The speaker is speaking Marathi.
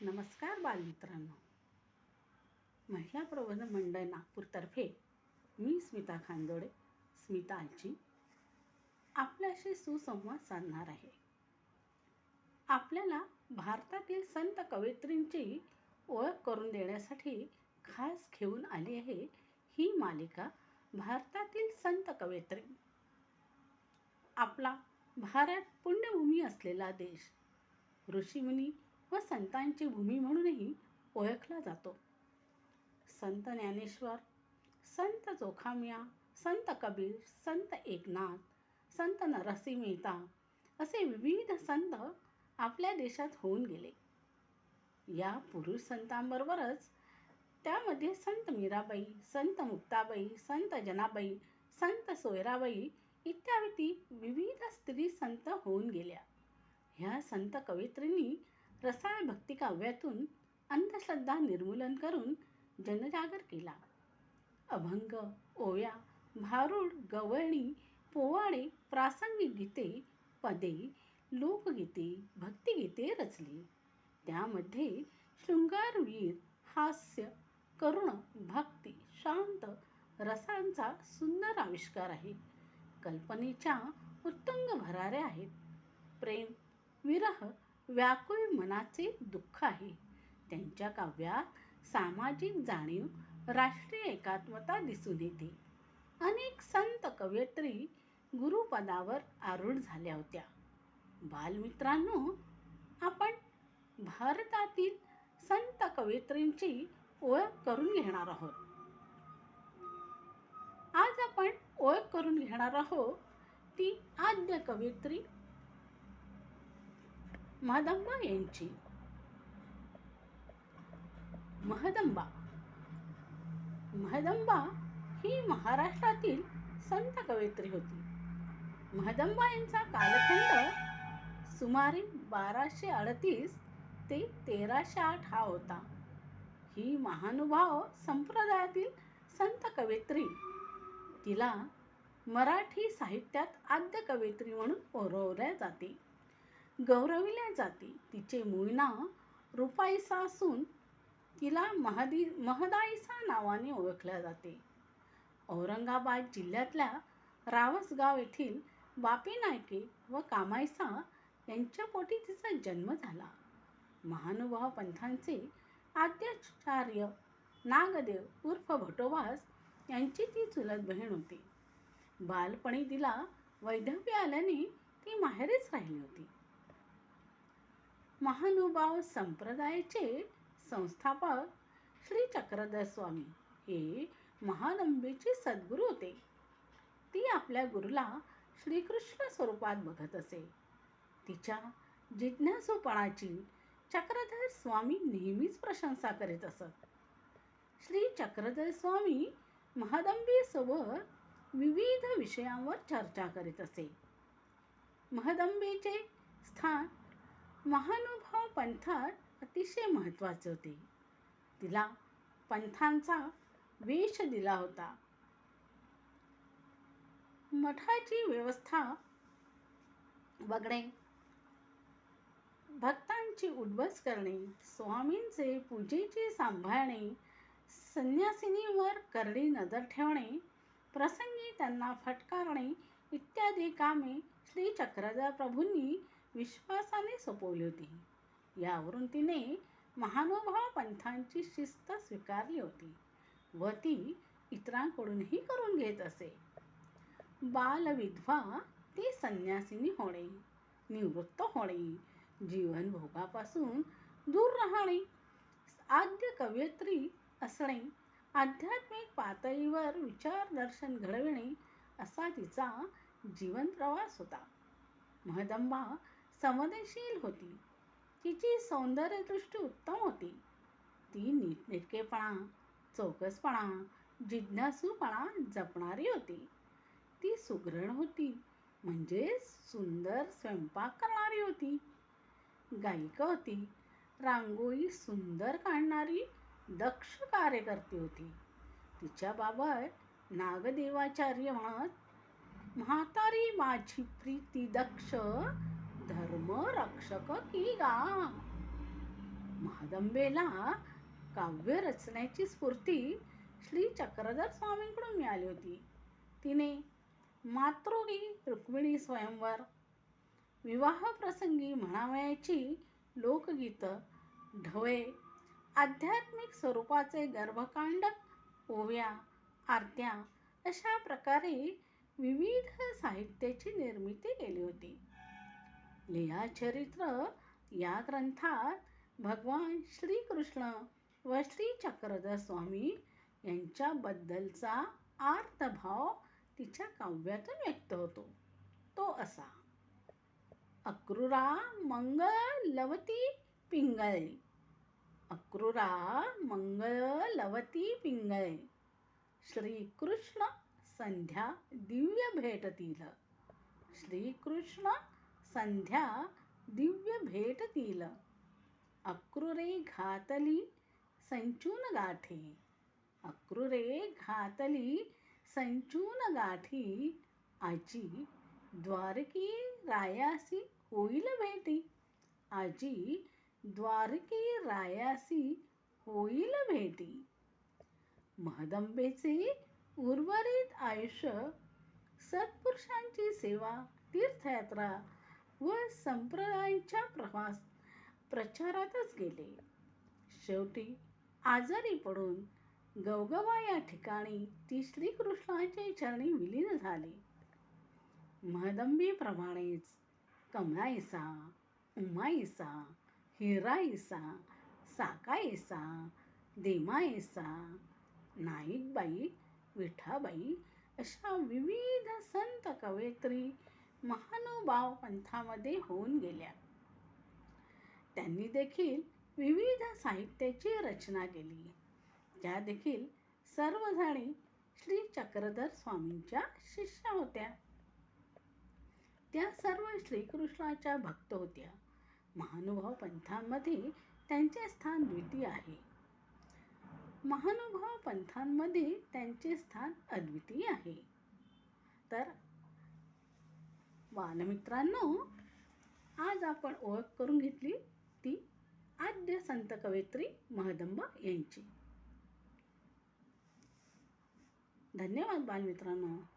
नमस्कार बालमित्रांनो. महिला प्रबंधन मंडळ नागपूरतर्फे मी स्मिता खांदोडे स्मिता आजी आपल्याशी सुसंवाद साधणार आहे. आपल्याला भारतातील संत कवयित्रींची ओळख करून देण्यासाठी खास घेऊन आली आहे ही मालिका भारतातील संत कवयित्री. आपला भारत पुण्यभूमी असलेला देश ऋषीमुनी व संतांची भूमी म्हणूनही ओळखला जातो. संत ज्ञानेश्वर संत जोखामिया संत कबीर संत एकनाथ संत नरसी मेहता असे विविध संत आपल्या देशात होऊन गेले. या पुरुष संतांबरोबरच त्यामध्ये संत मीराबाई संत मुक्ताबाई संत जनाबाई संत सोयराबाई इत्यादी विविध स्त्री संत होऊन गेल्या. ह्या संत कवित्रींनी रसाळ भक्ती काव्यातून अंधश्रद्धा निर्मूलन करून जनजागर केला. अभंग ओव्या भारूड गवळणी पोवाडे प्रासंगिक गीते पदे लोकगीते भक्तिगीते रचली. त्यामध्ये शृंगारवीर हास्य करुण भक्ती शांत रसांचा सुंदर आविष्कार आहे. कल्पनेच्या उत्तुंग भरारे आहेत. प्रेम विरह व्याकुळ मनाचे दुःख आहे. त्यांच्या काव्यात सामाजिक जाणीव राष्ट्रीय एकात्मता दिसून येते. अनेक संत कवयित्री गुरुपदावर आरूढ झाल्या होत्या. बालमित्रांनो आपण भारतातील संत कवयित्रींची ओळख करून घेणार आहोत. आज आपण ओळख करून घेणार आहोत ती आद्य कवयित्री महदंबा यांची. महदंबा महदंबा ही महाराष्ट्रातील संत कवयित्री होती. महदंबा यांचा कालखंड सुमारे बाराशे अडतीस ते तेराशे आठ हा होता. ही महानुभाव संप्रदायातील संत कवयित्री. तिला मराठी साहित्यात आद्य कवयित्री म्हणून ओरवल्या जाते. गौरविल्या जाते. तिचे मूळ नाव रुपाईसा असून तिला महदी महदाईसा नावाने ओळखल्या जाते. औरंगाबाद जिल्ह्यातल्या रावसगाव येथील बापी नायके व कामायसा यांच्या पोटी तिचा जन्म झाला. महानुभाव पंथांचे आद्याचार्य नागदेव उर्फ भटोबास यांची ती चुलत बहीण होती. बालपणी तिला वैधव्य आल्याने ती माहेरीच राहिली होती. महानुभाव संप्रदायाचे संस्थापक श्री चक्रधर स्वामी हे महानंबीचे सद्गुरू होते. ती आपल्या गुरुला श्रीकृष्ण स्वरूपात बघत असे. तिच्या जिज्ञासूपणाची चक्रधर स्वामी नेहमीच प्रशंसा करीत असत. श्री चक्रधर स्वामी महदंबीसोबत विविध विषयांवर चर्चा करीत असे. महदंबेचे स्थान महानुभाव पंथात अतिशय महत्त्वाचे होते. तिला पंथांचा वेश दिला होता. मठाची व्यवस्था बघणे भक्तांची उद्बस करणे स्वामींचे पूजेचे सांभाळणे संन्यासिनीवर करडी नजर ठेवणे प्रसंगी त्यांना फटकारणे इत्यादी कामे श्री चक्रधर प्रभूंनी विश्वासाने सोपवली होती. यावरून तिने महानुभाव पंथांची शिस्त स्वीकारली होती व ती इतरांकडूनही करून घेत असे. बालविधवा ती संन्यासिनी होणे निवृत्त होणे जीवन भोगापासून दूर राहणे आद्य कवयित्री असणे आध्यात्मिक पातळीवर विचारदर्शन घडविणे असा तिचा जीवन प्रवास होता. महदंबा संवेदनशील होती. तिची सौंदर्यदृष्टी उत्तम होती. ती नीटनेटकेपणा चौकसपणा जिज्ञासूपणा जपणारी होती. ती सुग्रण होती म्हणजे सुंदर स्वयंपाक करणारी होती. गायिका होती रांगोळी सुंदर काढणारी दक्ष कार्यकर्ती होती. तिच्याबाबत नागदेवाचार्य म्हणत म्हातारी माझी प्रीती दक्ष धर्म रक्षक की गा महादंबेला काव्य रचण्याची स्फूर्ती श्री चक्रधर स्वामींकडून मिळाली होती. तिने मातृगी रुक्मिणी स्वयंवर विवाह प्रसंगी म्हणावयाची लोकगीतं ढवळे आध्यात्मिक स्वरूपाचे गर्भकांड ओव्या आरत्या अशा प्रकारे विविध साहित्याची निर्मिती केली होती. चरित्र या ग्रंथात भगवान श्रीकृष्ण व श्री चक्रधर स्वामी यांच्याबद्दलचा आर्तभाव तिच्या काव्यातून व्यक्त होतो. तो असा अक्रूरा मंगलवती पिंगळे अक्रूरा मंगलवती पिंगळे श्रीकृष्ण संध्या दिव्य भेटतील श्रीकृष्ण संध्या दिव्य भेटतील अक्रूरे घातली संचून गाठी. अक्रूरे घातली संचून गाठी. आजी द्वारकी रायासी होईल भेटी. आजी द्वारकी रायासी होईल भेटी. महदंबेचे उर्वरित आयुष्य सत्पुरुषांची सेवा तीर्थयात्रा व संप्रदायाच्या प्रवास प्रचारातच गेले. शेवटी आजारी पडून गवगवा या ठिकाणी ती श्रीकृष्णाचे चरणी विलीन झाले. महदंबीप्रमाणेच कमळाईसा उमाईसा हिराईसा साकाईसा देमाईसा नाईकबाई विठाबाई अशा विविध संत कवयित्री महानुभाव पंथामध्ये होऊन गेल्या. त्यांनी देखील विविध साहित्याची रचना केली. ज्या देखील सर्वजणी श्री चक्रधर स्वामींच्या शिष्या होत्या. त्या सर्व श्रीकृष्णाच्या भक्त होत्या. महानुभाव पंथांमध्ये त्यांचे स्थान द्वितीय आहे. महानुभाव पंथांमध्ये त्यांचे स्थान अद्वितीय आहे. तर बालमित्रांनो आज आपण ओळख करून घेतली ती आद्य संत कवयित्री महदंब यांची. धन्यवाद बालमित्रांनो.